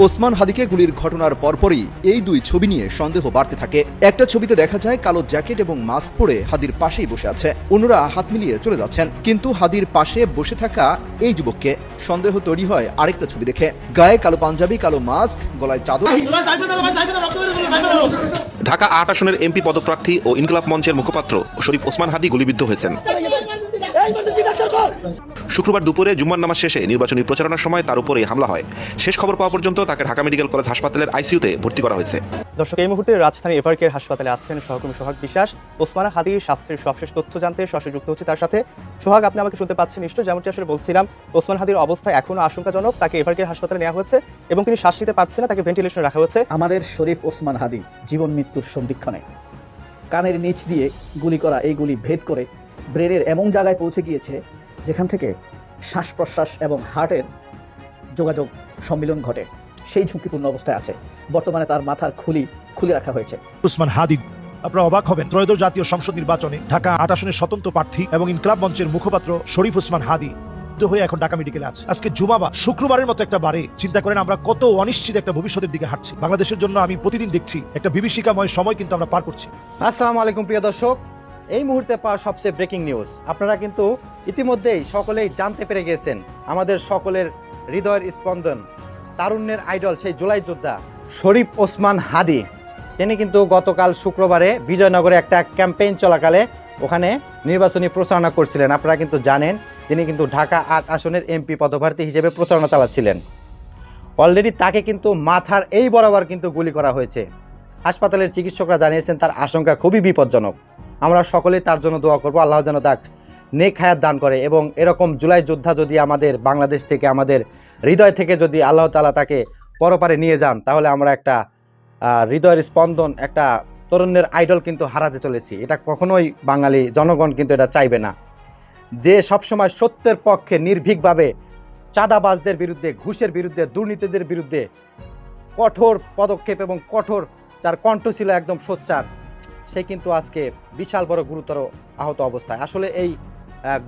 ওসমান হাদিকে গুলির ঘটনার পরপরই এই দুই ছবি নিয়ে সন্দেহ বাড়তে থাকে একটা ছবিতে দেখা যায় কালো জ্যাকেট এবং মাস্ক পরে হাদির পাশেই বসে আছে অন্যরা হাত মিলিয়ে চলে যাচ্ছেন কিন্তু হাদির পাশে বসে থাকা এই যুবককে সন্দেহ তৈরি হয় আরেকটা ছবি দেখে গায়ে কালো পাঞ্জাবি কালো মাস্ক গলায় চাদর ঢাকা আট আসনের এমপি পদপ্রার্থী ও ইনকলাব মঞ্চের মুখপাত্র শরীফ ওসমান হাদি গুলিবিদ্ধ হয়েছেন শুক্রবার দুপুরে জুম্মার নামাজ শেষে নির্বাচনী প্রচারণার সময় তার উপরে হামলা হয়। শেষ খবর পাওয়া পর্যন্ত তাকে ঢাকা মেডিকেল কলেজ হাসপাতালের আইসিইউতে ভর্তি করা হয়েছে। দর্শক এই মুহূর্তে রাজধানী এভারকের হাসপাতালে আছেন সহকর্মী সোহাগ বিশ্বাস। ওসমানা হাদির স্বাস্থ্যের সবশেষ তথ্য জানতে সরাসরি যুক্ত হচ্ছে তার সাথে। সোহাগ আপনি আমাকে শুনতে পাচ্ছেন নিশ্চয় যেমনটি আসলে বলছিলাম ওসমান হাদির অবস্থা এখনও আশঙ্কাজনক তাকে এভারকের হাসপাতালে নেওয়া হয়েছে এবং তিনি শ্বাস নিতে পারছেন না তাকে ভেন্টিলেশনে রাখা হয়েছে। আমাদের শরীফ ওসমান হাদি জীবন মৃত্যুর সন্ধিক্ষণে। কানের নিচ দিয়ে গুলি করা এই গুলি ভেদ করে ব্রেনের এমন জায়গায় পৌঁছে গিয়েছে যেখান থেকে শ্বাস প্রশ্বাস এবং হার্টের যোগাযোগ সম্মিলন ঘটে সেই ঝুঁকিপূর্ণ অবস্থায় আছে। বর্তমানে তার মাথার খুলি খুলে রাখা হয়েছে। উসমান হাদি আপনারা অবাক হবেন। ত্রয়োদশ জাতীয় সংসদ নির্বাচনে ঢাকা আট আসনের স্বতন্ত্র প্রার্থী এবং ইনকলাব মঞ্চের মুখপাত্র শরীফ উসমান হাদি তো হয়ে এখন ঢাকা মেডিকেলে আছে। আজকে জুমাবা শুক্রবারের মতো একটা বারে। চিন্তা করেন আমরা কত অনিশ্চিত একটা ভবিষ্যতের দিকে হাঁটছি। বাংলাদেশের জন্য আমি প্রতিদিন দেখছি একটা বিভীষিকাময় সময় কিন্তু আমরা পার করছি। আসসালামু আলাইকুম প্রিয় দর্শক। এই মুহূর্তে পাওয়া সবচেয়ে ব্রেকিং নিউজ আপনারা কিন্তু ইতিমধ্যেই সকলেই জানতে পেরে গেছেন আমাদের সকলের হৃদয়ের স্পন্দন। তারুণ্যের আইডল সেই জুলাই যোদ্ধা শরীফ ওসমান হাদি। তিনি কিন্তু গতকাল শুক্রবারে বিজয়নগরে একটা ক্যাম্পেইন চলাকালে ওখানে নির্বাচনী প্রচারণা করছিলেন। আপনারা কিন্তু জানেন, তিনি কিন্তু ঢাকা আট আসনের এমপি, পদপ্রার্থী হিসেবে প্রচারণা চালাচ্ছিলেন। অলরেডি তাকে কিন্তু মাথার এই বরাবর কিন্তু গুলি করা হয়েছে। হাসপাতালের চিকিৎসকরা জানিয়েছেন, তার আশঙ্কা খুবই বিপজ্জনক। আমরা সকলেই তার জন্য দোয়া করব। আল্লাহ যেন তাক নেক হায়াত দান করে এবং এরকম জুলাই যোদ্ধা যদি আমাদের বাংলাদেশ থেকে, আমাদের হৃদয় থেকে যদি আল্লাহ তালা তাকে পরপারে নিয়ে যান, তাহলে আমরা একটা হৃদয়ের স্পন্দন, একটা তরুণের আইডল কিন্তু হারাতে চলেছি। এটা কখনোই বাঙালি জনগণ কিন্তু এটা চাইবে না। যে সবসময় সত্যের পক্ষে নির্ভীকভাবে চাঁদাবাজদের বিরুদ্ধে, ঘুষের বিরুদ্ধে, দুর্নীতিদের বিরুদ্ধে কঠোর পদক্ষেপ এবং কঠোর, যার কণ্ঠ ছিল একদম সোচ্চার সে কিন্তু আজকে বিশাল বড় গুরুতর আহত অবস্থায়। আসলে এই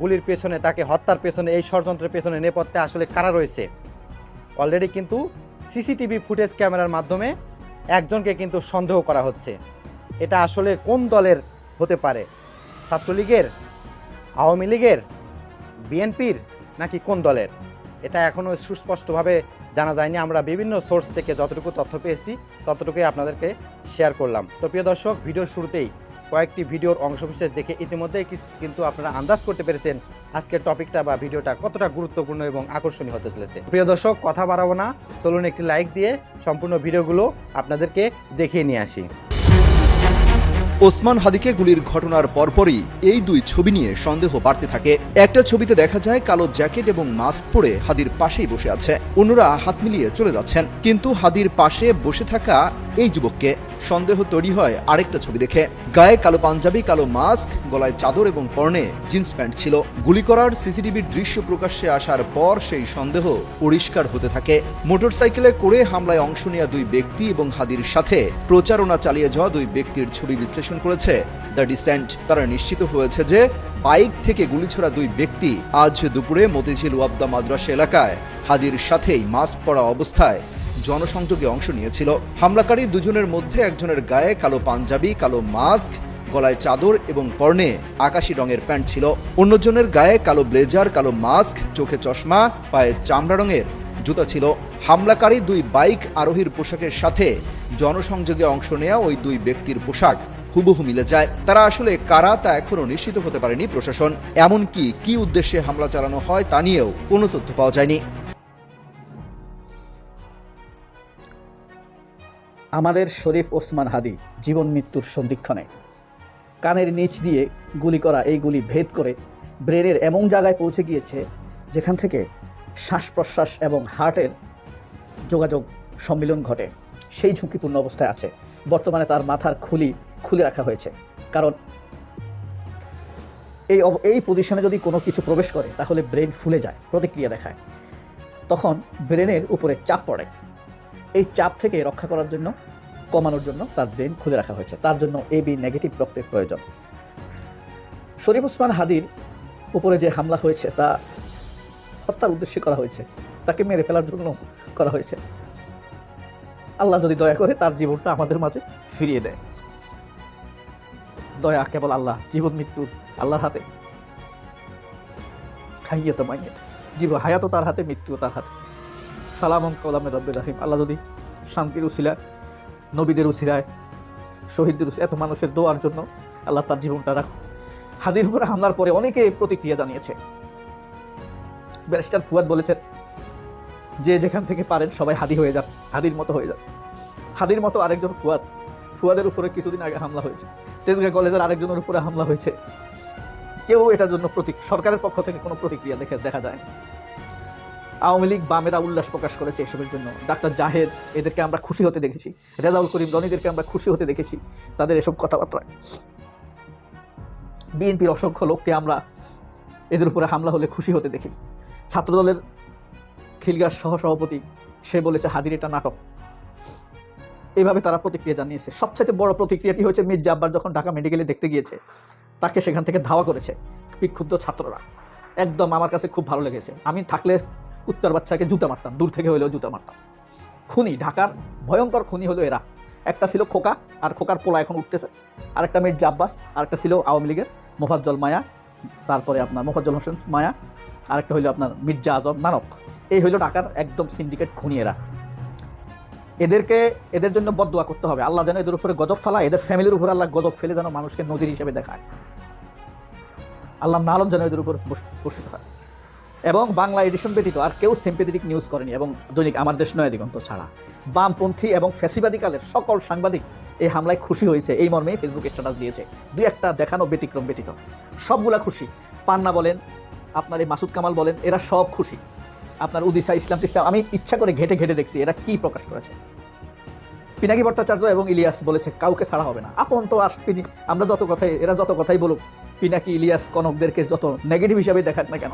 গুলির পেছনে, তাকে হত্যার পেছনে, এই ষড়যন্ত্রের পেছনে নেপথ্যে আসলে কারা রয়েছে? অলরেডি কিন্তু সিসিটিভি ফুটেজ ক্যামেরার মাধ্যমে একজনকে কিন্তু সন্দেহ করা হচ্ছে। এটা আসলে কোন দলের হতে পারে? ছাত্রলীগের, আওয়ামী লীগের, বিএনপির নাকি কোন দলের? এটা এখনও সুস্পষ্টভাবে জানা যায়নি। আমরা বিভিন্ন সোর্স থেকে যতটুকু তথ্য পেয়েছি, ততটুকুই আপনাদেরকে শেয়ার করলাম। তো প্রিয় দর্শক ভিডিওর শুরুতেই কয়েকটি ভিডিওর অংশবিশেষ দেখে ইতিমধ্যেই কিন্তু আপনারা আন্দাজ করতে পেরেছেন আজকের টপিকটা বা ভিডিওটা কতটা গুরুত্বপূর্ণ এবং আকর্ষণীয় হতে চলেছে। প্রিয় দর্শক, কথা বাড়াবো না। চলুন একটি লাইক দিয়ে সম্পূর্ণ ভিডিওগুলো আপনাদেরকে দেখিয়ে নিয়ে আসি। ওসমান হাদিকে গুলির ঘটনার পরপরই এই দুই ছবি নিয়ে সন্দেহ বাড়তে থাকে। একটা ছবিতে দেখা যায় কালো জ্যাকেট এবং মাস্ক পরে হাদির পাশেই বসে আছে। অন্যরা হাত মিলিয়ে চলে যাচ্ছেন। কিন্তু হাদির পাশে বসে থাকা এই যুবককে সন্দেহ তৈরি হয় আরেকটা ছবি দেখে। গায়ে কালো পাঞ্জাবি, কালো মাস্ক, গলায় চাদর এবং পরনে জিন্স প্যান্ট ছিল। গুলি করার সিসিটিভির দৃশ্য প্রকাশ্যে আসার পর সেই সন্দেহ পরিষ্কার হতে থাকে। মোটরসাইকেলে করে হামলায় অংশ নেওয়া দুই ব্যক্তি এবং হাদির সাথে প্রচারণা চালিয়ে যাওয়া দুই ব্যক্তির ছবি বিশ্লেষণ করেছে। দ্য ডিসেন্ট তারা নিশ্চিত হয়েছে যে বাইক থেকে গুলি ছোড়া দুই ব্যক্তি আজ দুপুরে মতিঝিল ওয়াবদা মাদ্রাসা এলাকায় হাদির সাথেই মাস্ক পরা অবস্থায় জনসংযোগে অংশ নিয়েছিল। হামলাকারী দুজনের মধ্যে একজনের গায়ে কালো পাঞ্জাবি, কালো মাস্ক, গলায় চাদর এবং পর্নে আকাশি রঙের প্যান্ট ছিল। অন্যজনের গায়ে কালো ব্লেজার, কালো মাস্ক, চোখে চশমা, পায়ে চামড়া রঙের জুতা ছিল। হামলাকারী দুই বাইক আরোহীর পোশাকের সাথে জনসংযোগে অংশ নেওয়া ওই দুই ব্যক্তির পোশাক হুবহু মিলে যায়। তারা আসলে কারা তা এখনও নিশ্চিত হতে পারেনি প্রশাসন। এমনকি কি উদ্দেশ্যে হামলা চালানো হয় তা নিয়েও কোনো তথ্য পাওয়া যায়নি। আমাদের শরীফ ওসমান হাদি জীবন মৃত্যুর সন্ধিক্ষণে। কানের নিচ দিয়ে গুলি করা, এই গুলি ভেদ করে ব্রেনের এমন জায়গায় পৌঁছে গিয়েছে যেখান থেকে শ্বাস প্রশ্বাস এবং হার্টের যোগাযোগ সম্মিলন ঘটে। সেই ঝুঁকিপূর্ণ অবস্থায় আছে। বর্তমানে তার মাথার খুলি খুলে রাখা হয়েছে। কারণ এই এই পজিশনে যদি কোনো কিছু প্রবেশ করে, তাহলে ব্রেন ফুলে যায়, প্রতিক্রিয়া দেখায়। তখন ব্রেনের উপরে চাপ পড়ে। এই চাপ থেকে রক্ষা করার জন্য, কমানোর জন্য তার ব্রেন খুলে রাখা হয়েছে। তার জন্য এ বি নেগেটিভ রক্তের প্রয়োজন। শরীফ ওসমান হাদির উপরে যে হামলা হয়েছে, তা হত্যার উদ্দেশ্যে করা হয়েছে। তাকে মেরে ফেলার জন্য করা হয়েছে। আল্লাহ যদি দয়া করে তার জীবনটা আমাদের মাঝে ফিরিয়ে দেয়। দয়া কেবল আল্লাহ, জীবন মৃত্যু আল্লাহর হাতে। হাইয়াত মাইয়াত। জীবন হায়াতও তার হাতে মৃত্যুও তার হাতে। সালাম কলামে রব্বে রাহিম। আল্লাহ যদি শান্তির উসিলা নবীদের উসিলায়, শহীদদের উসিলা এত মানুষের দোয়ার জন্য আল্লাহ তার জীবনটা রাখুন হাদির উপরে হামলার পরে অনেকে প্রতিক্রিয়া জানিয়েছে। ব্যারিস্টার ফুয়াদ বলেছেন, যে যেখান থেকে পারেন সবাই হাদি হয়ে যান হাদির মতো হয়ে যান হাদির মতো আরেকজন ফুয়াদ, ফুয়াদের উপরে কিছুদিন আগে হামলা হয়েছে। তেজগাঁ কলেজের আরেকজনের উপরে হামলা হয়েছে। কেউ এটার জন্য প্রতি, সরকারের পক্ষ থেকে কোনো প্রতিক্রিয়া দেখে দেখা যায়। আওয়ামী লীগ বামেরা উল্লাস প্রকাশ করেছে এসবের জন্য। ডাক্তার জাহেদ এদেরকে আমরা খুশি হতে দেখেছি। রেজাউল করিম রনিদেরকে আমরা খুশি হতে দেখেছি তাদের এসব কথাবার্তায়। বিএনপির অসংখ্য লোককে আমরা এদের উপরে হামলা হলে খুশি হতে দেখি। ছাত্রদলের খিলগার সহসভাপতি, সে বলেছে, হাদির এটা নাটক। এইভাবে তারা প্রতিক্রিয়া জানিয়েছে। সবচেয়ে বড় প্রতিক্রিয়াটি হয়েছে মির্জা আব্বার যখন ঢাকা মেডিকেলে দেখতে গিয়েছে, তাকে সেখান থেকে ধাওয়া করেছে বিক্ষুব্ধ ছাত্ররা। একদম আমার কাছে খুব ভালো লেগেছে। আমি থাকলে কুত্তার বাচ্চাকে জুতা মারতাম, দূর থেকে হলেও জুতা মারতাম। খুনি, ঢাকার ভয়ঙ্কর খুনি হলো এরা। একটা ছিল খোকা, আর খোকার পোলা এখন উঠতেছে। আর একটা মির্জা জাব্বাস আর একটা ছিল আওয়ামী লীগের মোফাজ্জল মায়া, তারপরে আপনার মোফাজ্জল হোসেন মায়া, আরেকটা হইল আপনার মির্জা আজম নানক। এই হইল ঢাকার একদম সিন্ডিকেট খুনি এরা। এদেরকে, এদের জন্য বদদোয়া করতে হবে। আল্লাহ যেন এদের উপরে গজব ফেলা এদের ফ্যামিলির উপরে আল্লাহ গজব ফেলে যেন মানুষকে নজির হিসেবে দেখায়। আল্লাহ নালন যেন এদের উপর বস- হয়। এবং বাংলা এডিশন ব্যতীত আর কেউ সিম্পেথেটিক নিউজ করেনি এবং দৈনিক আমার দেশ নয় দিগন্ত ছাড়া। বামপন্থী এবং ফ্যাসিবাদী কালের সকল সাংবাদিক এই হামলায় খুশি হয়েছে, এই মর্মেই ফেসবুক স্ট্যাটাস দিয়েছে। দুই একটা দেখানো ব্যতিক্রম ব্যতীত। সবগুলা খুশি। পান্না বলেন, আপনার এই মাসুদ কামাল বলেন, এরা সব খুশি। আপনার উদিসা, ইসলাম ইসলাম আমি ইচ্ছা করে ঘেটে ঘেটে দেখছি, এরা কি প্রকাশ করেছে। পিনাকি ভট্টাচার্য এবং ইলিয়াস বলেছে, কাউকে ছাড়া হবে না। আপন তো আস আমরা যত কথাই এরা যত কথাই বলুক, পিনাকি, ইলিয়াস, কনকদেরকে যত নেগেটিভ হিসাবে দেখাক না কেন?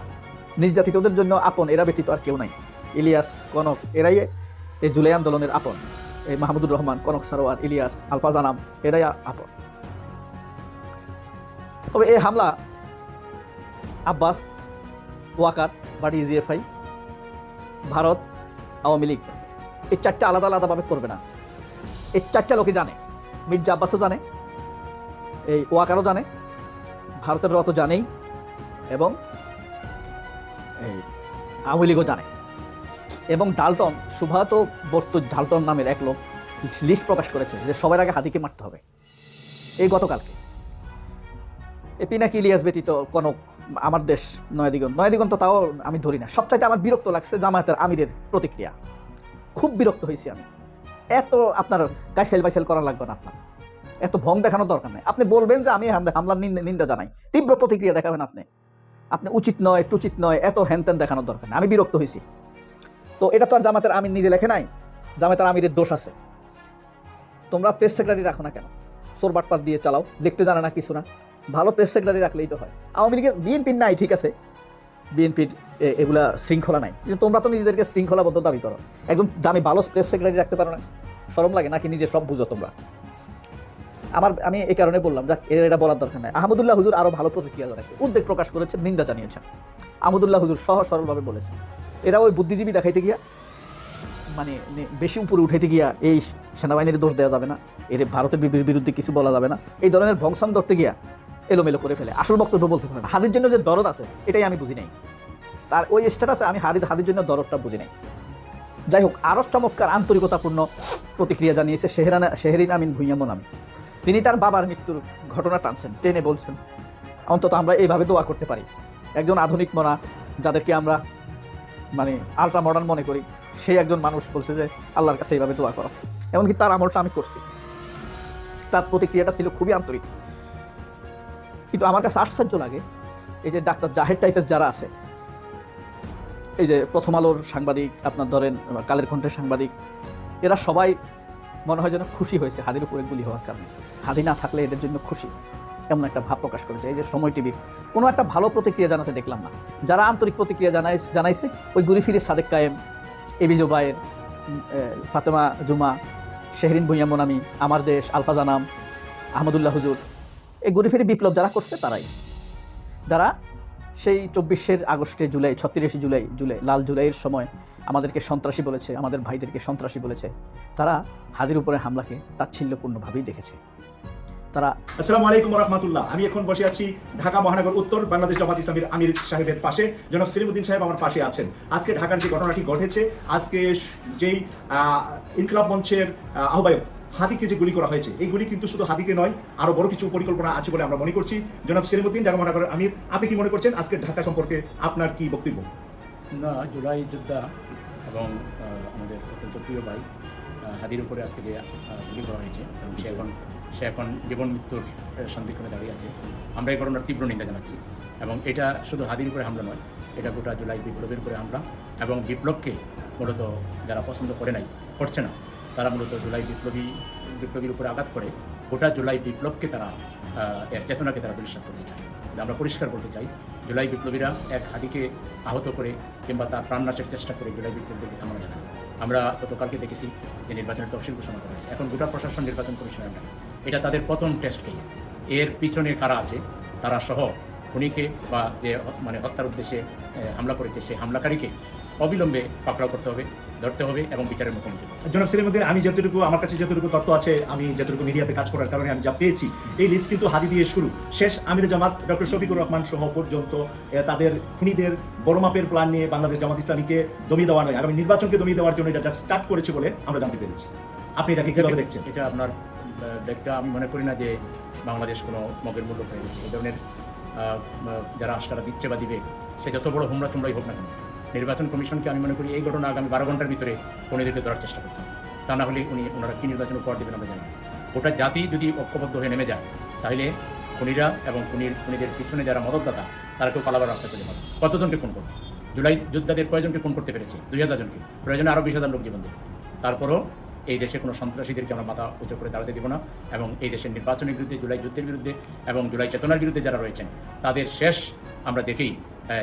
নির্যাতিতদের জন্য আপন, এরা ব্যতীত আর কেউ নাই। ইলিয়াস কনক এরাই এই জুলাই আন্দোলনের আপন। এই মাহমুদুর রহমান, কনক সারোয়ার, ইলিয়াস আলফা জানাম এরাই আপন। তবে এই হামলা আব্বাস ওয়াকার বা ডিজিএফআই ভারত আওয়ামী লীগ, এই চারটে আলাদা আলাদাভাবে করবে না। এই চারটা লোকে জানে, মির্জা আব্বাসও জানে, এই ওয়াকারও জানে, ভারতের রত জানেই, এবং আওয়ামী লীগও জানে। এবং ডালটন সুভাত বর্ত ডালটন নামের এক লোক লিস্ট প্রকাশ করেছে যে সবার আগে হাতিকে মারতে হবে। এই গতকালকে। এই পিনাকি ইলিয়াস ব্যতীত কনক আমার দেশ নয়াদিগন্ত। নয়াদিগন্ত তাও আমি ধরি না। সবচাইতে আমার বিরক্ত লাগছে জামায়াতের আমিরের প্রতিক্রিয়া। খুব বিরক্ত হয়েছি আমি। এত আপনার কাইসেল বাইসেল করা লাগবে না আপনার। এত ভং দেখানোর দরকার নেই। আপনি বলবেন যে আমি হামলা- হামলার নিন্দা জানাই। তীব্র প্রতিক্রিয়া দেখাবেন আপনি। আপনি উচিত নয়, টুচিত নয়, এত হ্যান ত্যান দেখানোর দরকার আমি বিরক্ত হয়েছি। তো এটা তো আর জামাতের আমির নিজে লেখে নাই। জামাতের আমিরের দোষ আছে। তোমরা প্রেস সেক্রেটারি রাখো না কেন? সোর বাটপাত দিয়ে চালাও, দেখতে জানে না কিছু না। ভালো প্রেস সেক্রেটারি রাখলেই তো হয়। আওয়ামী লীগের বিএনপির নাই, ঠিক আছে। বিএনপির এগুলা শৃঙ্খলা নাই। তোমরা তো নিজেদেরকে শৃঙ্খলাবদ্ধ দাবি করো। একদম দামি ভালো প্রেস সেক্রেটারি রাখতে পারো না। সরম লাগে নাকি নিজে সব বুঝো তোমরা? আমার, আমি এই কারণে বললাম, যাক, এর এটা বলার দরকার নাই। আহমদুল্লাহ হুজুর আরও ভালো প্রতিক্রিয়া জানাইছে। উদ্বেগ প্রকাশ করেছেন নিন্দা জানিয়েছেন আহমদুল্লাহ হুজুর সহ সরলভাবে বলেছেন এরা ওই বুদ্ধিজীবী দেখাইতে গিয়া মানে বেশি উপরে উঠাইতে গিয়া এই সেনাবাহিনীর দোষ দেওয়া যাবে না, এর ভারতের বিরুদ্ধে কিছু বলা যাবে না, এই ধরনের ভংসান ধরতে গিয়া এলোমেলো করে ফেলে। আসল বক্তব্য বলতে পারে না। হাদির জন্য যে দরদ আছে, এটাই আমি বুঝি নাই। তার ওই স্ট্যাটাসে আমি হাদিদ হাদির জন্য দরদটা বুঝি নাই। যাই হোক আরও চমৎকার আন্তরিকতাপূর্ণ প্রতিক্রিয়া জানিয়েছে শেহরানা, শেহরিন আমিন ভুইয়ামো নামে তিনি তার বাবার মৃত্যুর ঘটনা টানছেন, টেনে বলছেন, অন্তত আমরা এইভাবে দোয়া করতে পারি। একজন আধুনিক মনা যাদেরকে আমরা মানে আলট্রা মডার্ন মনে করি, সেই একজন মানুষ বলছে যে, আল্লাহর কাছে এইভাবে দোয়া করো। এমনকি তার আমলটা আমি করছি। তার প্রতিক্রিয়াটা ছিল খুবই আন্তরিক। কিন্তু আমার কাছে আশ্চর্য লাগে, এই যে ডাক্তার জাহের টাইপের যারা আছে, এই যে প্রথম আলোর সাংবাদিক, আপনার ধরেন, কালের কণ্ঠের সাংবাদিক, এরা সবাই মনে হয় যেন খুশি হয়েছে হাদির উপরে গুলি হওয়ার কারণে। হাদি না থাকলে এদের জন্য খুশি। এমন একটা ভাব প্রকাশ করেছে। এই যে সময় টিভি, কোনো একটা ভালো প্রতিক্রিয়া জানাতে দেখলাম না। যারা আন্তরিক প্রতিক্রিয়া জানাই জানাইছে, ওই গুলি ফিরে সাদেক কায়েম, এবি জোবায়ের ফাতেমা জুমা, শেহরিন ভুইয়া মোনামি, আমার দেশ, আলফা জানাম, আহমদুল্লাহ হুজুর, এই গুলি ফিরে বিপ্লব যারা করছে তারাই। যারা সেই চব্বিশের আগস্টে জুলাই, ছত্রিশে জুলাই জুলাই, লাল জুলাইয়ের সময় আমাদেরকে সন্ত্রাসী বলেছে, আমাদের ভাইদেরকে সন্ত্রাসী বলেছে। তারা হাদির উপরে হামলাকে তাচ্ছিল্যপূর্ণভাবেই দেখেছে। তারা আসসালামু আলাইকুম রহমতুল্লাহ আমি এখন বসে আছি ঢাকা মহানগর উত্তর বাংলাদেশ জামাত ইসলামীর আমির সাহেবের পাশে। জনাব সেলিমুদ্দিন সাহেব আমার পাশে আছেন। আজকে ঢাকার যে ঘটনাটি ঘটেছে, আজকে যেই ইনকলাব মঞ্চের আহ্বায়ক হাদিকে যে গুলি করা হয়েছে, এই গুলি কিন্তু শুধু হাদিকে নয়, আরও বড় কিছু পরিকল্পনা আছে বলে আমরা মনে করছি। জনাব সেলিমুদ্দিন ঢাকা মহানগর আমির, আপনি কি মনে করছেন আজকে ঢাকা সম্পর্কে আপনার কি বক্তব্য? না, জুলাই যোদ্ধা এবং আমাদের অত্যন্ত প্রিয় ভাই হাদির উপরে আজকে যে গুলি করা হয়েছে, এবং সে এখন সে এখন জীবন মৃত্যুর সন্ধিক্ষণে দাঁড়িয়ে আছে। আমরা এই ঘটনার তীব্র নিন্দা জানাচ্ছি। এবং এটা শুধু হাদির উপরে হামলা নয়, এটা গোটা জুলাই বিপ্লবের উপরে হামলা। এবং বিপ্লবকে মূলত যারা পছন্দ করে নাই, করছে না। তারা মূলত জুলাই বিপ্লবী, বিপ্লবীর উপরে আঘাত করে। গোটা জুলাই বিপ্লবকে তারা এর চেতনাকে তারা পরিষ্কার করতে চায় আমরা পরিষ্কার করতে চাই, জুলাই বিপ্লবীরা এক হাদিকে আহত করে কিংবা তার প্রাণনাশের চেষ্টা করে জুলাই বিপ্লবীকে থামানো যায় আমরা গতকালকে দেখেছি যে নির্বাচনের তফসিল ঘোষণা করা হয়েছে। এখন গোটা প্রশাসন নির্বাচন কমিশনের না এটা তাদের প্রথম টেস্ট কেস এর পিছনে কারা আছে? তারা সহ খুনিকে বা যে মানে হত্যার উদ্দেশ্যে হামলা করেছে, সেই হামলাকারীকে অবিলম্বে পাকড়াও করতে হবে ধরতে হবে এবং বিচারের মুখোমুখি। জনাব সেলিমুদ্দিন আমি যতটুকু আমার কাছে যতটুকু তথ্য আছে আমি যতটুকু মিডিয়াতে কাজ করার কারণে আমি যা পেয়েছি এই লিস্ট কিন্তু হাদি দিয়ে শুরু। শেষ আমির জামাত ডক্টর শফিকুর রহমান সহ পর্যন্ত তাদের খুনিদের বড় মাপের প্ল্যান নিয়ে বাংলাদেশ জামাত ইসলামীকে দমিয়ে দেওয়া নয় আগামী নির্বাচনকে দমিয়ে দেওয়ার জন্য এটা যা স্টার্ট করেছে বলে আমরা জানতে পেরেছি। আপনি এটাকে কীভাবে দেখছেন? এটা আপনার ব্যাগটা আমি মনে করি না যে বাংলাদেশ কোনো মগের মূল্য হয়ে গেছে। এই ধরনের যারা আশকারা দিচ্ছে বা দিবে সে যত বড় হুমড়া টুমড়াই হোক না কেন নির্বাচন কমিশনকে আমি মনে করি এই ঘটনা আগামী বারো ঘণ্টার ভিতরে খুনিদেরকে ধরার চেষ্টা করতে তা না হলে উনি ওনারা কি নির্বাচন উপহার দেবেন আমরা জানি। গোটা জাতি যদি ঐক্যবদ্ধ হয়ে নেমে যায়, তাহলে খুনিরা এবং খুনির খুনিদের পিছনে যারা মদতদাতা, তারা কেউ পালাবার রাস্তা চলে যাবে কতজনকে খুন করবে? জুলাই যোদ্ধাদের কয়জনকে খুন করতে পেরেছে? দুই হাজার জনকে। প্রয়োজনে আরও বিশ হাজার লোক জীবন দেবে। তারপরও এই দেশে কোনো সন্ত্রাসীদেরকে আমরা মাথা উঁচু করে দাঁড়াতে দিব না এবং এই দেশের নির্বাচনের বিরুদ্ধে, জুলাই যুদ্ধের বিরুদ্ধে এবং জুলাই চেতনার বিরুদ্ধে যারা রয়েছেন, তাদের শেষ আমরা দেখেই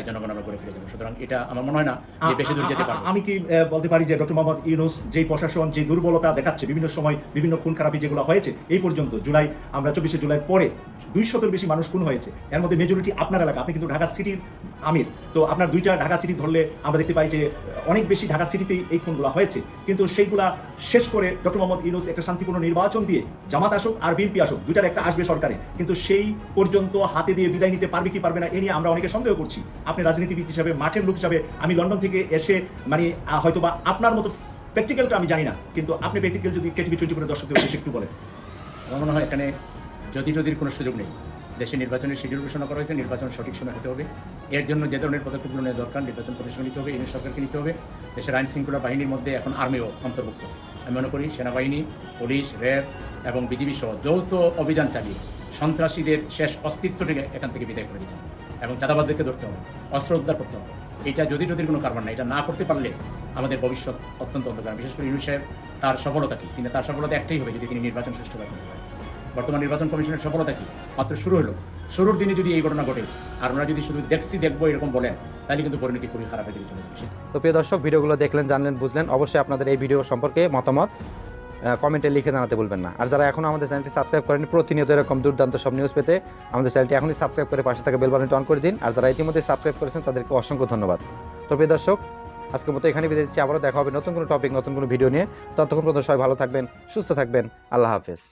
জনগণ আমরা করে ফিরে যাব। সুতরাং এটা আমার মনে হয় না যে বেশি দূর যেতে পারব। আমি কি বলতে পারি যে ডক্টর মোহাম্মদ ইউনুস যে প্রশাসন যে দুর্বলতা দেখাচ্ছে বিভিন্ন সময় বিভিন্ন খুন খারাপি যেগুলো হয়েছে এই পর্যন্ত জুলাই আমরা চব্বিশে জুলাই পরে দুইশতের বেশি মানুষ খুন হয়েছে। এর মধ্যে মেজরিটি আপনার এলাকা আপনি কিন্তু ঢাকা সিটির আমির। তো আপনার দুইটা ঢাকা সিটি ধরলে আমরা দেখতে পাই যে অনেক বেশি ঢাকা সিটিতেই এই খুনগুলো হয়েছে। কিন্তু সেইগুলা শেষ করে ডক্টর মোহাম্মদ ইউনুস একটা শান্তিপূর্ণ নির্বাচন দিয়ে জামাত আসুক আর বিএনপি আসুক দুইটার একটা আসবে সরকারে। কিন্তু সেই পর্যন্ত হাতে দিয়ে বিদায় নিতে পারবে কি পারবে না এ নিয়ে আমরা অনেকে সন্দেহ করছি। আপনি রাজনীতিবিদ হিসাবে মাঠের লোক হিসাবে আমি লন্ডন থেকে এসে মানে আহ, হয়তোবা আপনার মতো প্র্যাকটিক্যালটা আমি জানি না কিন্তু আপনি প্র্যাকটিক্যাল যদি কেটিভি টোয়েন্টি করে দর্শকদের উদ্দেশ্যে একটু বলেন। আমার মনে হয় এখানে যদি টদির কোনো সুযোগ নেই দেশে নির্বাচনের শিডিউল ঘোষণা করা হয়েছে নির্বাচন সঠিক সময় হতে হবে। এর জন্য যে ধরনের পদক্ষেপগুলো নেওয়া দরকার নির্বাচন কমিশন নিতে হবে ইউনিট সরকারকে নিতে হবে। দেশের আইন শৃঙ্খলা বাহিনীর মধ্যে এখন আর্মিও অন্তর্ভুক্ত। আমি মনে করি সেনাবাহিনী পুলিশ র্যাব এবং বিজিবি সহ যৌথ অভিযান চালিয়ে সন্ত্রাসীদের শেষ অস্তিত্বটিকে এখান থেকে বিদায় করে দিতে হবে। এবং চাঁদাবাদদেরকে ধরতে হবে, অস্ত্র উদ্ধার করতে হবে। এটা যদি যদির কোনো কারণ না, এটা না করতে পারলে আমাদের ভবিষ্যৎ অত্যন্ত অন্ধকার। বিশেষ করে ইউনুস সাহেব, তার সফলতা কি? কিন্তু তার সফলতা একটাই হবে যদি তিনি নির্বাচন সুষ্ঠুভাবে করতে পারেন। বর্তমান নির্বাচন কমিশনের সফলতা কি? মাত্র শুরু হলো। শুরুর দিনে যদি এই ঘটনা ঘটে, আর ওনারা যদি শুধু দেখছি দেখব এরকম বলেন, তাহলে কিন্তু পরিণতি খুবই খারাপ হয়ে চলে তো প্রিয় দর্শক, ভিডিওগুলো দেখলেন, জানলেন, বুঝলেন, অবশ্যই আপনাদের এই ভিডিও সম্পর্কে মতামত কমেন্টে লিখে জানাতে বলবেন না। আর যারা এখনও আমাদের চ্যানেলটি সাবস্ক্রাইব করেনি প্রতিনিয়ত এরকম দুর্দান্ত সব নিউজ পেতে আমাদের চ্যানেলটি এখনই সাবস্ক্রাইব করে পাশে থাকা বেল অন করে দিন। আর যারা ইতিমধ্যে সাবস্ক্রাইব করেছেন, তাদেরকে অসংখ্য ধন্যবাদ। তো প্রিয় দর্শক, আজকের মতো এখানে বিদায় দিচ্ছি আবারও দেখা হবে নতুন কোনো টপিক নতুন কোনো ভিডিও নিয়ে। ততক্ষণ পর্যন্ত সবাই ভালো থাকবেন, সুস্থ থাকবেন। আল্লাহ হাফেজ।